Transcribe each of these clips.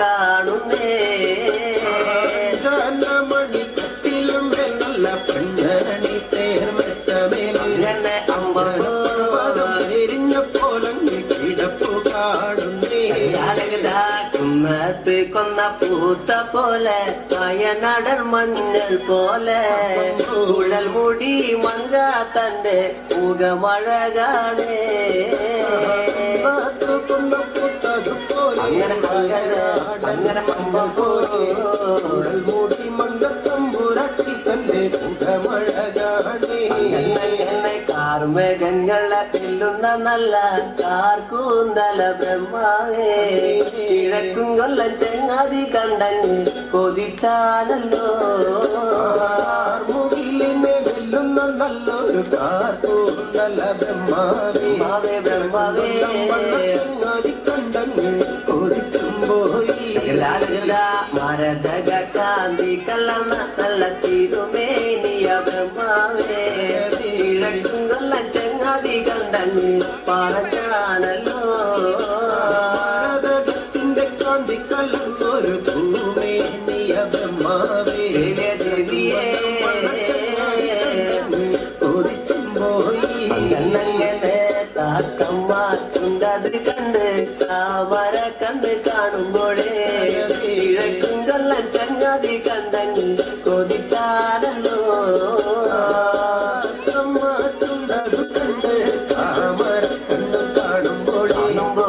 കാണുന്നേ മണിക്കത്തിലും നല്ല പെണ്ണണി തേർമെത്തമേലും എന്നെ അമ്പോ എരിഞ്ഞപ്പോലങ്ങ് കിടപ്പു കാണുന്നേ കുന്നത്ത് കൊന്ന പൂത്ത പോലെ വയനാടൻ മഞ്ഞൾ പോലെ കുഴൽ മുടി മങ്ക തന്റെ മുഖമഴ കാണേ കൊന്ന തന്റെ കാർമേഘങ്ങളെ വെല്ലുന്ന നല്ല കാർക്കൂന്തല ബ്രഹ്മാവേ കിഴക്കും കൊല്ലം ചെങ്ങാതി കണ്ടങ്ങ് കൊതിച്ചാനല്ലോ മുകിലിനെ വെല്ലുന്ന നല്ലൊരു കാർക്കൂന്തല ബ്രഹ്മാവേ. ബ്രഹ്മാവേ. ചങ്ങാതി കണ്ടങ്ങ് പോയി മരതക കാന്തി കലർന്ന നല്ല തിരുമേനിയ ബ്രഹ്മാവേ കിഴക്കും കൊല്ലം ചെങ്ങാതി കണ്ടങ്ങ് പറഞ്ഞാനല്ലോ ഭാരതത്തിന്റെ കാന്തി കലർന്നൊരു ഭൂമേനിയ ബ്രഹ്മാവേ ദേവിയേ. കണ്ണങ്ങനെ താക്കമ്മ ചുണ്ടത് കണ്ട് താമര കണ്ട് കാണുമ്പോഴേ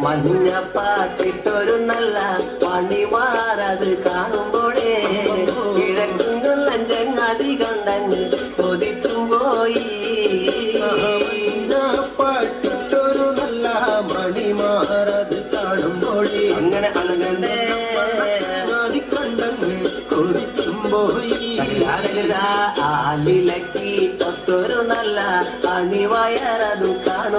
എന്നങ്ങനെ മഞ്ഞപ്പാട്ടിട്ടൊരു നല്ല പണിമാറത് കാണുമ്പോഴേ. കിഴക്കും ലഞ്ചങ്ങാതി ചങ്ങാതി കണ്ടങ്ങ് കൊതിച്ചും പോയി. പാട്ടിട്ടൊരു നല്ല മണിമാറത് കാണുമ്പോഴേ. അങ്ങനെ ചങ്ങാതി കണ്ടങ്ങ് കൊതിച്ചും പോയി. ആലിലക്കി തൊത്തൊരു നല്ല അണിവയറതു കാണും.